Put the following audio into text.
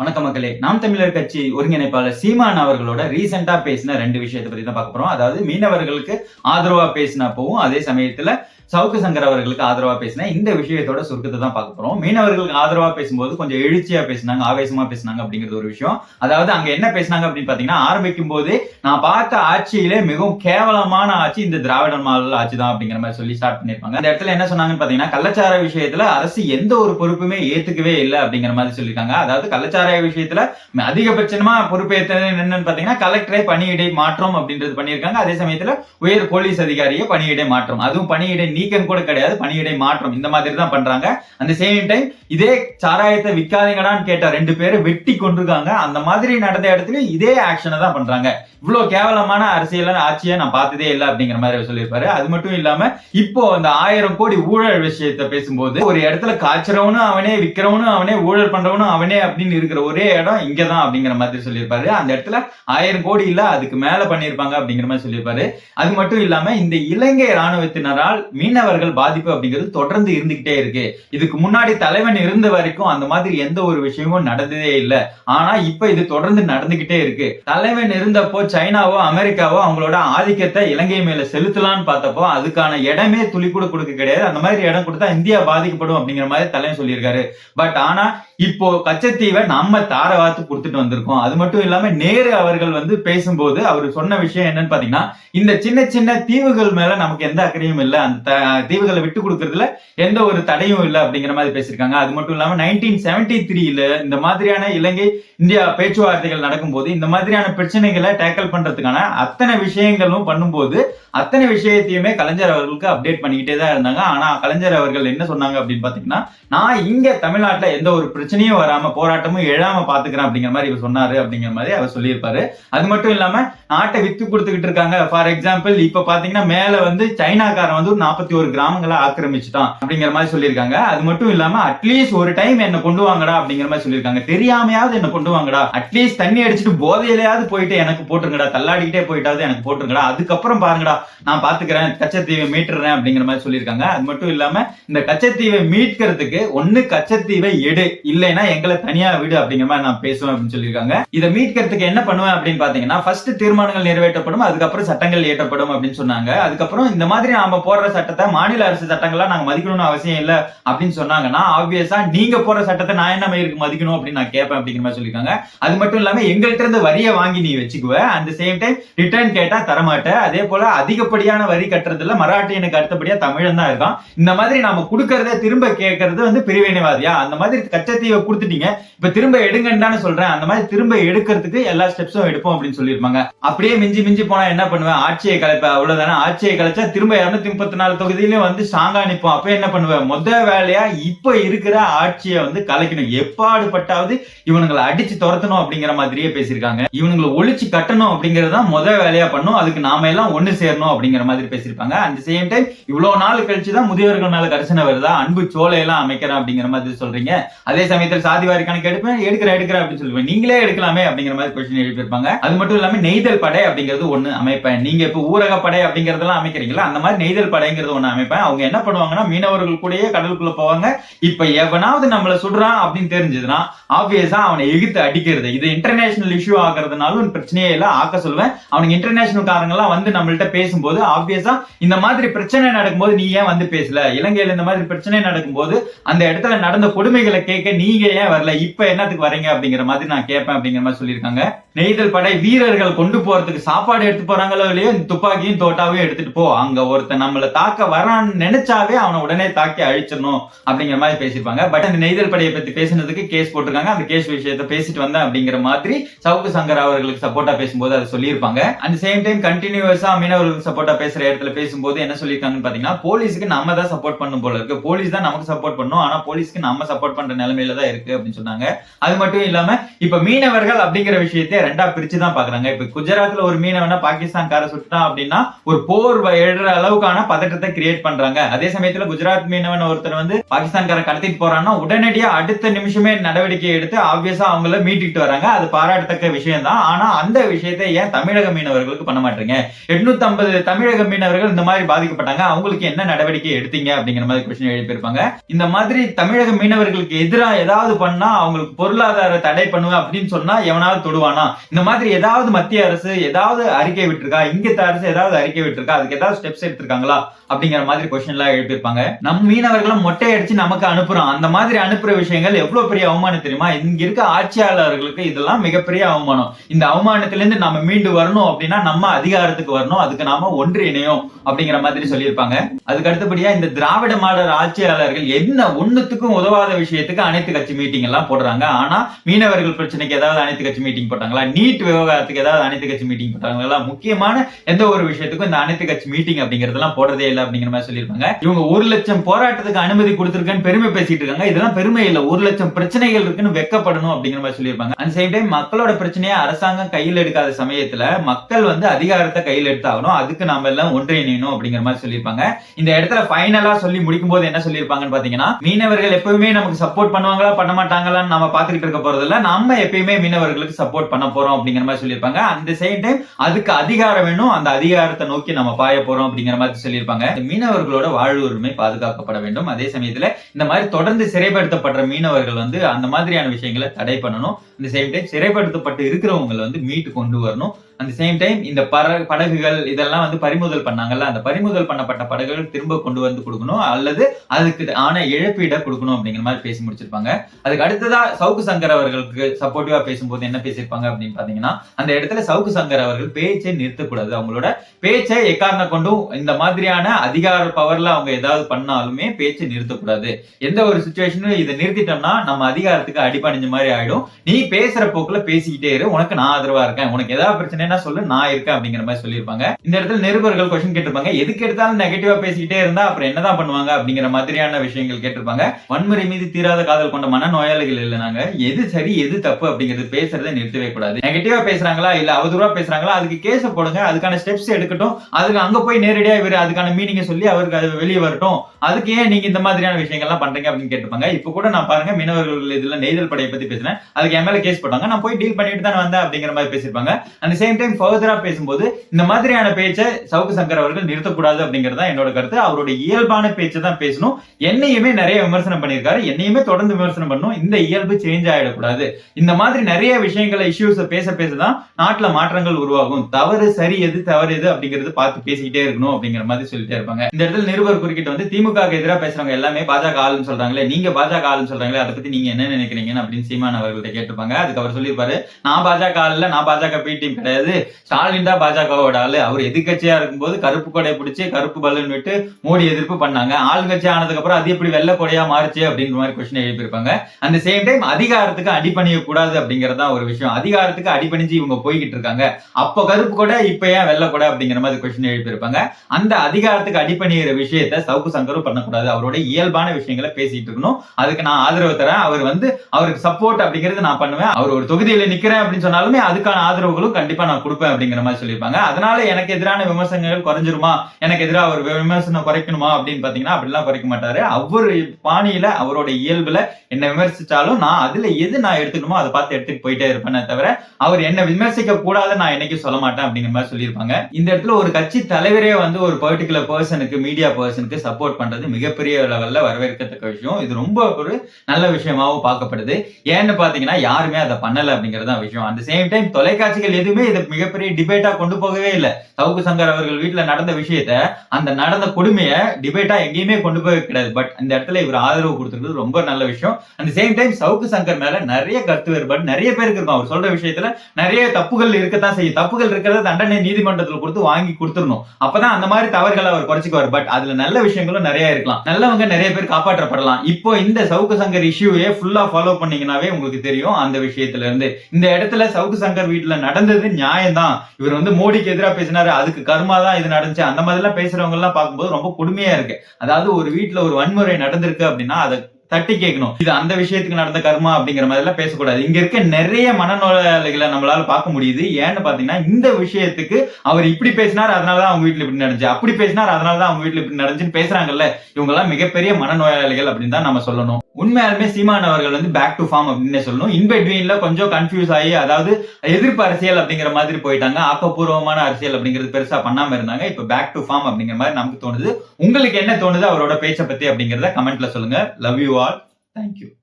வணக்கம் மக்களே. நாம் தமிழர் கட்சி ஒருங்கிணைப்பாளர் சீமான் அவர்களோட ரீசெண்டா பேசின ரெண்டு விஷயத்தை பத்தி தான் பார்க்க போறோம். அதாவது மீனவர்களுக்கு ஆதரவா பேசினப்பவும் அதே சமயத்துல சவுக்கு சங்கர் அவர்களுக்கு ஆதரவா பேசின இந்த விஷயத்தோட சுருக்கத்தை தான் பார்க்க போறோம். மீனவர்களுக்கு ஆதரவா பேசும்போது கொஞ்சம் எழுச்சியா பேசினாங்க ஆவேசமா பேசினாங்க அப்படிங்கிறது ஒரு விஷயம். அதாவது அங்க என்ன பேசினாங்க அப்படின்னு பாத்தீங்கன்னா ஆரம்பிக்கும் போது நான் பார்த்த ஆட்சியிலே மிகவும் கேவலமான ஆட்சி இந்த திராவிட மாடல் ஆட்சி தான் அப்படிங்கிற மாதிரி சொல்லி ஸ்டார்ட் பண்ணிருப்பாங்க அந்த இடத்துல என்ன சொன்னாங்கன்னு பாத்தீங்கன்னா கள்ளச்சார விஷயத்துல அரசு எந்த ஒரு பொறுப்புமே ஏத்துக்கவே இல்லை அப்படிங்கிற மாதிரி சொல்லியிருக்காங்க. அதாவது கள்ளச்சாராய விஷயத்துல அதிகபட்சமா பொறுப்பேற்றது என்னன்னு பாத்தீங்கன்னா கலெக்டரை பணியிடை மாற்றம் அப்படின்றது பண்ணியிருக்காங்க. அதே சமயத்துல உயர் போலீஸ் அதிகாரியை பணியிடை மாற்றம். அதுவும் பணியிடை நீக்கம் கூட கிடையாது பணியிடை மாற்றம். இந்த மாதிரி தான் பண்றாங்க. அந்த சேம் டைம் இதே சாராயத்தை விற்காதீங்கடான்னு கேட்ட ரெண்டு பேரை வெட்டி கொண்டிருக்காங்க அந்த மாதிரி நடந்த இடத்துல இதே ஆக்ஷனை தான் பண்றாங்க. இவ்வளவு கேவலமான அரசியல் ஆட்சியை நான் பார்த்ததே இல்லை அப்படிங்கிற மாதிரி சொல்லியிருப்பாரு. அது மட்டும் இல்லாம இப்போ அந்த ஆயிரம் கோடி ஊழல் விஷயத்த பேசும்போது ஒரு இடத்துல காய்ச்சறவனும் அவனே விற்கிறவனும் அவனே ஊழல் பண்றவனும் அவனே அப்படின்னு இருக்கிற ஒரே இடம் இங்கதான் அப்படிங்கிற மாதிரி சொல்லியிருப்பாரு. அந்த இடத்துல ஆயிரம் கோடி இல்ல அதுக்கு மேல பண்ணியிருப்பாங்க அப்படிங்கிற மாதிரி சொல்லியிருப்பாரு. அது மட்டும் இல்லாம இந்த இலங்கை ராணுவத்தினரால் மீனவர்கள் பாதிப்பு அப்படிங்கிறது தொடர்ந்து இருந்துகிட்டே இருக்கு. இதுக்கு முன்னாடி தலைவன் இருந்த வரைக்கும் அந்த மாதிரி எந்த ஒரு விஷயமும் நடந்ததே இல்லை. ஆனா இப்ப இது தொடர்ந்து நடந்துகிட்டே இருக்கு. தலைவன் இருந்தப்போ சைனாவோ அமெரிக்காவோ அவங்களோட ஆதிக்கத்தை இலங்கை மேல செலுத்தலாம்னு பார்த்தப்போ அதுக்கான இடமே துளி கூட கொடுக்க கிடையாது. அந்த மாதிரி இடம் கொடுத்தா இந்தியா பாதிக்கப்படும் அப்படிங்கிற மாதிரி தலைவன் சொல்லியிருக்காரு. பட் ஆனா இப்போ கச்சத்தீவை நம்ம தாரவாத்து கொடுத்துட்டு வந்திருக்கோம். அது மட்டும் இல்லாம நேரு அவர்கள் வந்து பேசும்போது அவர் சொன்ன விஷயம் என்னன்னு பாத்தீங்கன்னா இந்த சின்ன சின்ன தீவுகள் மேல நமக்கு எந்த அக்கறையும் இல்லை. அந்த தீவுகளை விட்டு கொடுக்கறதுல எந்த ஒரு தடையும் இல்லை அப்படிங்கிற மாதிரி பேசியிருக்காங்க. அது மட்டும் இல்லாமல் நைன்டீன் செவன்டி த்ரீல இந்த மாதிரியான இலங்கை இந்தியா பேச்சுவார்த்தைகள் நடக்கும்போது இந்த மாதிரியான பிரச்சனைகளை டேக்கிள் பண்றதுக்கான அத்தனை விஷயங்களும் பண்ணும்போது அத்தனை விஷயத்தையுமே கலைஞர் அவர்களுக்கு அப்டேட் பண்ணிக்கிட்டே தான் இருந்தாங்க. ஆனா கலைஞர் அவர்கள் என்ன சொன்னாங்க அப்படின்னு பாத்தீங்கன்னா நான் இங்க தமிழ்நாட்டுல எந்த ஒரு பிரச்சனையும் வராம போராட்டமும் எழாம பாத்துக்கிறேன் அப்படிங்கிற மாதிரி இவர் சொன்னாரு அப்படிங்கிற மாதிரி அவர் சொல்லியிருப்பாரு. அது மட்டும் இல்லாம நாட்டை வித்து கொடுத்துக்கிட்டு இருக்காங்க. ஃபார் எக்ஸாம்பிள் இப்ப பாத்தீங்கன்னா மேல வந்து சைனாக்காரன் வந்து ஒரு நாற்பத்தி ஒரு கிராமங்களை ஆக்கிரமிச்சுட்டான். அப்படிங்கிற மாதிரி சொல்லியிருக்காங்க. அது மட்டும் இல்லாம அட்லீஸ்ட் ஒரு டைம் என்ன கொண்டு வாங்கடா அப்படிங்கிற மாதிரி சொல்லியிருக்காங்க. தெரியாமையாவது என்ன கொண்டு வாங்கடா. அட்லீஸ்ட் தண்ணி அடிச்சுட்டு போதையிலையாவது போயிட்டு எனக்கு போட்டுருங்கடா. தள்ளாடிக்கிட்டே போயிட்டாவது எனக்கு போட்டுருங்கடா. அதுக்கப்புறம் பாருங்கடா நான் பாத்துக்கிறேன் கச்சத்தீவை மீட்டுறேன் அப்படிங்கிற மாதிரி சொல்லியிருக்காங்க. அது மட்டும் இல்லாம இந்த கச்சத்தீவை மீட்கிறதுக்கு ஒண்ணு கச்சத்தீவை எடு. இல்லைன்னா எங்களை தனியா விடு அப்படிங்கிற மாதிரி நான் பேசுவேன் அப்படின்னு சொல்லியிருக்காங்க. இதை மீட்கிறதுக்கு என்ன பண்ணுவேன் அப்படின்னு பாத்தீங்கன்னா ஃபர்ஸ்ட் தீர்மானங்கள் நிறைவேற்றப்படும் அதுக்கப்புறம் சட்டங்கள் இயற்றப்படும் அப்படின்னு சொன்னாங்க. அதுக்கப்புறம் இந்த மாதிரி நாம போடுற சட்டத்தை மாநில அரசு சட்டங்கள்லாம் நாங்க மதிக்கணும்னு அவசியம் இல்ல அப்படின்னு சொன்னாங்கன்னா ஆப்வியஸா நீங்க போற சட்டத்தை நான் என்ன மயிருக்கு மதிக்கணும் அப்படின்னு நான் கேட்பேன் அப்படிங்கிற மாதிரி சொல்லியிருக்காங்க. அது மட்டும் இல்லாம எங்கள்கிட்ட இருந்து வரியை வாங்கி நீ வச்சுக்குவ. அந்த சேம் டைம் ரிட்டர்ன் கேட்டா தரமாட்ட. அதே போல அதிகப்படியான வரி கட்டுறதுல மராட்டியனுக்கு அடுத்தபடியா தமிழன் தான் இருக்கான். இந்த மாதிரி நாம கொடுக்கறத திரும்ப கேட்கறது வந்து பிரிவினைவாதியா? அந்த மாதிரி கச்சத்தீவை கொடுத்துட்டீங்க. இப்ப திரும்ப எடுங்கன்னு தானே சொல்றேன். அந்த மாதிரி திரும்ப எடுக்கிறதுக்கு எல்லா ஸ்டெப்ஸும் எடுப்போம் அப்படின்னு சொல்லியிருப்பாங்க. அப்படியே மிஞ்சி மிஞ்சி போனா என்ன பண்ணுவேன்? ஆட்சியை கலைப்ப அவ்வளவுதானே? ஆட்சியை கலைச்சா திரும்ப இருநூத்தி முப்பத்தி நாலு தொகுதியிலும் வந்து ஸ்ட்ராங்கா நிற்போம் அப்ப என்ன பண்ணுவேன்? முத வேலையா இப்ப இருக்கிற ஆட்சியை வந்து கலைக்கணும் எப்பாடுபட்டாவது இவனுங்களை அடிச்சு துரத்தணும் அப்படிங்கிற மாதிரியே பேசியிருக்காங்க. இவனுங்களை ஒழிச்சு கட்டணும் அப்படிங்கறத மொத முத வேலையா பண்ணும். அதுக்கு நாம எல்லாம் ஒண்ணு சேரணும் அப்படிங்கிற மாதிரி பேசியிருப்பாங்க. அந்த சேம் டைம் இவ்வளவு நாள் கழிச்சு தான் முதியவர்கள் மேல கரிசனை வருதா? அன்பு சோலை எல்லாம் அமைக்கிறேன் அப்படிங்கிற மாதிரி சொல்றீங்க. அதே சமயத்தில் சாதிவாரி கணக்கு எடுப்பேன். எடுக்கிறேன் எடுக்கிறேன் அப்படின்னு சொல்லுவேன் நீங்களே எடுக்கலாமே அப்படிங்கிற மாதிரி கொஸ்டின் எழுப்பியிருப்பாங்க அது மட்டும் இல்லாம நெய்தல் படை அப்படிங்கிறது ஒண்ணு அமைப்பேன். நீங்க இப்ப ஊரக படை அப்படிங்கறதெல்லாம் அமைக்கிறீங்களா? அந்த மாதிரி நெய்தல் படைங்கிறது ஒண்ணு அமைப்பேன். அவங்க என்ன பண்ணுவாங்கன்னா மீனவர்கள் கூடயே கடலுக்குள்ள போவாங்க. இப்ப எவனாவது நம்மள சுடுறான் அப்படின்னு தெரிஞ்சதுன்னா ஆப்வியஸா அவனை எகித்து அடிக்கிறது. இது இன்டர்நேஷனல் இஷ்யூ ஆகிறதுனாலும் பிரச்சனையே இல்லை. ஆக்க சொல்லுவேன். அவனுக்கு இன்டர்நேஷனல் காரங்கெல்லாம் வந்து நம்மள்ட்ட பேசும்போது ஆப்வியஸா இந்த மாதிரி பிரச்சனை நடக்கும்போது நீ ஏன் வந்து பேசல? இலங்கையில இந்த மாதிரி பிரச்சனை நடக்கும்போது அந்த இடத்துல நடந்த கொடுமைகளை கேட்க நீங்க ஏன் வரல? இப்ப என்னத்துக்கு வரீங்க அப்படிங்கிற மாதிரி நான் கேட்பேன் அப்படிங்கிற மாதிரி சொல்லியிருக்காங்க. நெய்தல் படை வீரர்கள் கொண்டு போறதுக்கு சாப்பாடு எடுத்து போறாங்களோ இல்லையோ துப்பாக்கியும் தோட்டாவையும் எடுத்துட்டு போ. அங்க ஒருத்தன் நம்மள தாக்க வரான்னு நினைச்சாவே அவனை உடனே தாக்கி அழிச்சிடணும் அப்படிங்கிற மாதிரி பேசியிருப்பாங்க. பட் அந்த நெய்தல் படையை பத்தி பேசினதுக்கு கேஸ் போட்டிருக்காங்க. அந்த கேஸ் விஷயத்தை பேசிட்டு வந்தேன் அப்படிங்கிற மாதிரி சவுக்கு சங்கர் அவர்களுக்கு சப்போர்ட்டா பேசும்போது அதை சொல்லியிருப்பாங்க. அந்த சேம் டைம் கண்டினியூஸா மீனவர்களுக்கு சப்போர்ட்டா பேசுற இடத்துல பேசும்போது என்ன சொல்லியிருக்காங்கன்னு பாத்தீங்கன்னா போலீஸுக்கு நம்ம தான் சப்போர்ட் பண்ணும் போல இருக்கு. போலீஸ் தான் நமக்கு சப்போர்ட் பண்ணும். ஆனா போலீஸ்க்கு நம்ம சப்போர்ட் பண்ற நிலைமையில தான் இருக்கு அப்படின்னு சொன்னாங்க. அது மட்டும் இல்லாம இப்ப மீனவர்கள் அப்படிங்கிற விஷயத்தை ரெண்டா பிரிச்சு தான் பாக்குறாங்க இப்ப குஜராத்ல ஒரு மீனவனை பாகிஸ்தான்கார சுட்டான் அப்படின்னா ஒரு போர் எழுற அளவுக்கான பதட்டத்தை கிரியேட் பண்றாங்க. அதே சமயத்துல குஜராத் மீனவன் ஒருத்தர் வந்து பாகிஸ்தான்கார கடத்திட்டு போறான்னா உடனடியா அடுத்த நிமிஷமே நடவடிக்கை எடுத்து ஆப்வியஸா அவங்கள மீட்டிட்டு வராங்க. அது பாராட்டத்தக்க விஷயம் தான் ஆனா அந்த விஷயத்தை ஏன் தமிழக மீனவர்களுக்கு பண்ண மாட்டீங்க? எட்நூத்தி ஐம்பது தமிழக மீனவர்கள் இந்த மாதிரி பாதிக்கப்பட்டாங்க. அவங்களுக்கு என்ன நடவடிக்கை எடுத்தீங்க அப்படிங்கிற மாதிரி கொஸ்டின் எழுப்பியிருப்பாங்க இந்த மாதிரி தமிழக மீனவர்களுக்கு எதிராக ஏதாவது பண்ணா அவங்களுக்கு பொருளாதார தடை பண்ணுவேன் அப்படின்னு சொன்னா எவனாவது தொடுவானா? இந்த மாதிரி ஏதாவது மத்திய அரசு ஏதாவது அறிக்கை விட்டுருக்கா? இங்கத்த அரசு ஏதாவது அறிக்கை விட்டுருக்கா? அதுக்கு ஏதாவது ஸ்டெப்ஸ் எடுத்திருக்காங்களா? அப்படிங்கிற மாதிரி கொஸ்டின் எல்லாம் எழுப்பியிருப்பாங்க. நம் மீனவர்களும் மொட்டை அடிச்சு நமக்கு அனுப்புறோம். அந்த மாதிரி அனுப்புற விஷயங்கள் எவ்வளவு பெரிய அவமானம் தெரியுமா? இங்க இருக்க ஆட்சியாளர்களுக்கு இதெல்லாம் மிகப்பெரிய அவமானம். இந்த அவமானத்திலிருந்து நம்ம மீண்டு வரணும் அப்படின்னா நம்ம அதிகாரத்துக்கு வரணும். அதுக்கு நாம ஒன்று இணையும் அப்படிங்கிற மாதிரி சொல்லியிருப்பாங்க. அதுக்கு அடுத்தபடியா இந்த திராவிட மாடல் ஆட்சியாளர்கள் என்ன ஒண்ணுத்துக்கும் உதவாத விஷயத்துக்கு அனைத்து கட்சி மீட்டிங் எல்லாம் போடுறாங்க. ஆனா மீனவர்கள் பிரச்சனைக்கு ஏதாவது அனைத்து கட்சி மீட்டிங் போட்டாங்களா? நீட் விவகாரத்துக்கு ஏதாவது அனைத்து கட்சி மீட்டிங் போட்டாங்களா? முக்கியமான எந்த ஒரு விஷயத்துக்கும் இந்த அனைத்து கட்சி மீட்டிங் அப்படிங்கறதெல்லாம் போடுறதே இல்லை. அப்படிங்கிற மாதிரி சொல்லியிருப்பாங்க. இவங்க ஒரு லட்சம் போராட்டத்துக்கு அனுமதி கொடுத்துருக்கேன்னு பெருமை பேசிட்டு இருக்காங்க. இதெல்லாம் பெருமை இல்ல. ஒரு லட்சம் பிரச்சனைகள் இருக்குன்னு வெக்கப்படணும் அப்படிங்கிற மாதிரி சொல்லியிருப்பாங்க. அந்த சேம் டைம் மக்களோட பிரச்சனையை அரசாங்கம் கையில் எடுக்காத சமயத்துல மக்கள் வந்து அதிகாரத்தை கையில் எடுத்தாகணும். அதுக்கு நாம எல்லாம் ஒன்றிணையணும் அப்படிங்கிற மாதிரி சொல்லியிருப்பாங்க. இந்த இடத்துல ஃபைனலா சொல்லி முடிக்கும் போது என்ன சொல்லியிருப்பாங்கன்னு பாத்தீங்கன்னா மீனவர்கள் எப்பவுமே நமக்கு சப்போர்ட் பண்ணுவாங்களா பண்ண மாட்டாங்களான்னு நம்ம பாத்துக்கிட்டு இருக்க போறதுல நம்ம எப்பயுமே மீனவர்களுக்கு சப்போர்ட் பண்ண போறோம் அப்படிங்கிற மாதிரி சொல்லியிருப்பாங்க. அந்த சேம் டைம் அதுக்கு அதிகாரம் வேணும். அந்த அதிகாரத்தை நோக்கி நம்ம பாய போறோம் அப்படிங்கிற மாதிரி சொல்லியிருப்பாங்க. மீனவர்களோட வாழ்வு உரிமை பாதுகாக்கப்பட வேண்டும். அதே சமயத்துல இந்த மாதிரி தொடர்ந்து சிறைப்படுத்தப்படுற மீனவர்கள் வந்து அந்த மாதிரியான விஷயங்களை தடை பண்ணணும். இந்த சேம் டைம் சிறைப்படுத்தப்பட்டு இருக்கிறவங்களை வந்து மீட்டு கொண்டு வரணும். அந்த சேம் டைம் இந்த பற படகுகள் இதெல்லாம் வந்து பறிமுதல் பண்ணாங்கல்ல அந்த பறிமுதல் பண்ணப்பட்ட படகுகள் திரும்ப கொண்டு வந்து கொடுக்கணும் அல்லது அதுக்கு ஆன இழப்பீடை கொடுக்கணும் அப்படிங்கிற மாதிரி பேசி முடிச்சிருப்பாங்க. அதுக்கு அடுத்ததா சவுக்கு சங்கர் அவர்களுக்கு சப்போர்ட்டிவா பேசும்போது என்ன பேசியிருப்பாங்க அப்படின்னு பாத்தீங்கன்னா அந்த இடத்துல சவுக்கு சங்கர் அவர்கள் பேச்சை நிறுத்தக்கூடாது. அவங்களோட பேச்சை எக்காரண கொண்டும் இந்த மாதிரியான அதிகார பவர்ல அவங்க ஏதாவது பண்ணாலுமே பேச்சை நிறுத்தக்கூடாது. எந்த ஒரு சுச்சுவேஷனும் இதை நிறுத்திட்டோம்னா நம்ம அதிகாரத்துக்கு அடிபணிஞ்ச மாதிரி ஆயிடும். நீ பேசுற போக்குல பேசிக்கிட்டே இரு. உனக்கு நான் ஆதரவா இருக்கேன். உனக்கு ஏதாவது பிரச்சனைனா சொல்லு? நான் இருக்கேன் அப்படிங்கிற மாதிரி சொல்லியிருப்பாங்க. இந்த இடத்துல நிருபர்கள் கொஸ்டின் கேட்டிருப்பாங்க. எதுக்கு எடுத்தாலும் நெகட்டிவா பேசிக்கிட்டே இருந்தா அப்புறம் என்னதான் பண்ணுவாங்க அப்படிங்கிற மாதிரியான விஷயங்கள் கேட்டிருப்பாங்க. வன்முறை மீது தீராத காதல் கொண்ட மன நோயாளிகள் இல்ல நாங்க. எது சரி எது தப்பு அப்படிங்கிறது பேசுறதை நிறுத்தவே கூடாது. நெகட்டிவா பேசுறாங்களா? இல்ல அவதூறா பேசுறாங்களா? அதுக்கு கேஸ போடுங்க. அதுக்கான ஸ்டெப்ஸ் எடுக்கட்டும். அதுக்கு அங்க போய் நேரடியா இவர் அதுக்கான மீனிங்க சொல்லி அவருக்கு அது வெளியே வரட்டும். அதுக்கு ஏன் நீங்க இந்த மாதிரியான விஷயங்கள்லாம் பண்றீங்க அப்படின்னு கேட்டிருப்பாங்க. இப்ப கூட நான் பாருங்க மீனவர்கள் இதுல நெய்தல் படையை பத்தி பேசுறேன் அதுக்கு என் மேல கேஸ் போட்டாங்க. நான் போய் டீல் பண்ணிட்டு தான் வந்தேன் அப்படிங்கிற மாதிரி பேசியிருப்பாங்க. அந்த சேம் டைம் ஃபர்தரா பேசும்போது இந்த மாதிரியான பேச்சை சவுக்கு சங்கர் அவர்கள் நிறுத்தக்கூடாது அப்படிங்கிறது தான் என்னோட கருத்து. அவருடைய இயல்பான பேச்சை தான் பேசணும். என்னையுமே நிறைய விமர்சனம் பண்ணியிருக்காரு. என்னையுமே தொடர்ந்து விமர்சனம் பண்ணும் இந்த இயல்பு சேஞ்ச் ஆயிடக்கூடாது. இந்த மாதிரி நிறைய விஷயங்களை இஷ்யூஸ் பேச பேசதான் நாட்டுல மாற்றங்கள் உருவாகும். தவறு சரி எது தவறு எது அப்படிங்கறது பார்த்து பேசிக்கிட்டே இருக்கணும் அப்படிங்கிற மாதிரி சொல்லிட்டே இருப்பாங்க. இந்த இடத்துல நிருபர் குறுக்கிட்டு வந்து திமுக எதிராக பேசுறவங்க எல்லாமே பாஜக ஆளுன்னு சொல்றாங்களே நீங்க பாஜக ஆளுன்னு சொல்றாங்களே அதை பத்தி நீங்க என்ன நினைக்கிறீங்கன்னு அப்படின்னு சீமான் அவர்கள்ட்ட கேட்டுப்பாங்க அதுக்கு அவர் சொல்லியிருப்பாரு நான் பாஜக ஆள் நான் பாஜக பி டீம் கிடையாது. ஸ்டாலின் தான் பாஜகவோட ஆளு. அவர் எதிர்கட்சியா இருக்கும்போது கருப்பு கொடையை பிடிச்சி கருப்பு பலன் விட்டு மோடி எதிர்ப்பு பண்ணாங்க. ஆளுங்கட்சி ஆனதுக்கு அப்புறம் அது எப்படி வெள்ள கொடையா மாறுச்சு அப்படின்ற மாதிரி கொஸ்டின் எழுப்பியிருப்பாங்க. அந்த சேம் டைம் அதிகாரத்துக்கு அடிப்பணிய கூடாது அப்படிங்கறதா ஒரு விஷயம். அதிகாரத்துக்கு அடிப்பணிஞ்சு இவங்க போய்கிட்டு இருக்காங்க. அப்ப கருப்பு கொடை இப்ப ஏன் வெள்ள கொடை அப்படிங்கிற மாதிரி கொஸ்டின் எழுப்பியிருப்பாங்க. அந்த அதிகாரத்துக்கு அடிப்பணிகிற விஷயத்த சவுக்கு சங்கரும் பண்ணக்கூடாது. அவரோட இயல்பான விஷயங்களை பேசிட்டு இருக்கணும். அதுக்கு நான் ஆதரவு தரேன். அவர் வந்து அவருக்கு சப்போர்ட் அப்படிங்கிறது நான் பண்ணுவேன். அவர் ஒரு தொகுதியில நிக்கிறேன் அப்படின்னு சொன்னாலுமே அதுக்கான ஆதரவுகளும் கண்டிப்பா நான் கொடுப்பேன் அப்படிங்கிற மாதிரி சொல்லியிருப்பாங்க. அதனால எனக்கு எதிரான விமர்சனங்கள் குறைஞ்சிருமா? எனக்கு எதிராக ஒரு விமர்சனம் குறைக்கணுமா? அப்படின்னு பாத்தீங்கன்னா அப்படிலாம் குறைக்க மாட்டாரு. அவர் பாணியில அவரோட இயல்புல என்ன விமர்சிச்சாலும் நான் அதுல எது நான் எடுத்துக்கணுமோ அதை பார்த்து எடுத்துட்டு போயிட்டே இருப்பேனே தவிர அவர் என்ன விமர்சிக்க கூடாது நான் என்னைக்கும் சொல்ல மாட்டேன் அப்படிங்கிற மாதிரி சொல்லியிருப்பாங்க. இந்த இடத்துல ஒரு கட்சி தலைவரே வந்து ஒரு பர்டிகுலர் பர்சனுக்கு மீடியா பர்சனுக்கு சப்போர்ட் பண்றது மிகப்பெரிய லெவல்ல வரவேற்கத்தக்க விஷயம். இது ரொம்ப ஒரு நல்ல விஷயமாவும் பார்க்கப்படுது. ஏன்னு பாத்தீங்கன்னா யாருமே அதை பண்ணல அப்படிங்கறதான் விஷயம். அந்த சேம் டைம் தொலைக்காட்சிகள் எதுவுமே இதை மிகப்பெரிய டிபேட்டா கொண்டு போகவே இல்லை. சவுக்கு சங்கர் அவர்கள் வீட்டுல நடந்த விஷயத்த அந்த நடந்த கொடுமையை டிபேட்டா எங்கேயுமே கொண்டு போக கிடையாது. பட் அந்த இடத்துல இவர் ஆதரவு கொடுத்துருக்கிறது ரொம்ப நல்ல விஷயம். அந்த சேம் டைம் சவுக்கு சங்கர் மேல நிறைய கருத்து வேறுபாடு நிறைய பேருக்கு இருக்கும்? அவர் சொல்ற விஷயத்துல நிறைய தப்புகள் இருக்கத்தான் செய்யும். தப்புகள் இருக்கிறத தண்டனை நீதிமன்றத்துல கொடுத்து வாங்கி கொடுத்துடணும். அப்பதான் அந்த மாதிரி தவறுகளை அவர் குறைச்சிக்குவார். பட் அதுல நல்ல விஷயங்களும் நிறைய இருக்கலாம். நல்லவங்க நிறைய பேர் காப்பாற்றப்படலாம். இப்போ இந்த சவுக்கு சங்கர் இஷ்யூவே ஃபுல்லா ஃபாலோ பண்ணீங்கன்னாவே உங்களுக்கு தெரியும் அந்த விஷயத்துல இருந்து. இந்த இடத்துல சவுக்கு சங்கர் வீட்டுல நடந்தது நியாயம்தான். இவர் வந்து மோடிக்கு எதிராக பேசினாரு அதுக்கு கர்மா தான் இது நடந்துச்சு. அந்த மாதிரி எல்லாம் பேசுறவங்க எல்லாம் பார்க்கும்போது ரொம்ப கொடுமையா இருக்கு. அதாவது ஒரு வீட்டுல ஒரு வன்முறை நடந்திருக்கு அப்படின்னா அதை தட்டி கேட்கணும். இது அந்த விஷயத்துக்கு நடந்த கர்மா அப்படிங்கிற மாதிரி எல்லாம் பேசக்கூடாது. இங்க இருக்க நிறைய மனநோயாளிகளை நம்மளால பார்க்க முடியுது. ஏன்னு பாத்தீங்கன்னா இந்த விஷயத்துக்கு அவர் இப்படி பேசினார் அதனாலதான் அவங்க வீட்டுல இப்படி நடந்துச்சு. அப்படி பேசினார் அதனாலதான் அவங்க வீட்டுல இப்படி நடந்துச்சுன்னு பேசுறாங்கல்ல இவங்க எல்லாம் மிகப்பெரிய மனநோயாளிகள் அப்படின்னு தான் நம்ம சொல்லணும். உண்மையாலுமே சீமான் அவர்கள் வந்து பேக் டு ஃபார்ம் அப்படின்னு சொல்லணும். இன்பிட்வீன்ல கொஞ்சம் கன்ஃபியூஸ் ஆகி அதாவது எதிர்ப்பு அரசியல் அப்படிங்கிற மாதிரி போயிட்டாங்க. ஆக்கப்பூர்வமான அரசியல் அப்படிங்கிறது பெருசா பண்ணாம இருந்தாங்க. இப்ப பேக் டு ஃபார்ம் அப்படிங்கிற மாதிரி நமக்கு தோணுது. உங்களுக்கு என்ன தோணுது அவரோட பேச்சை பத்தி அப்படிங்கறத கமெண்ட்ல சொல்லுங்க. Love you are. Thank you.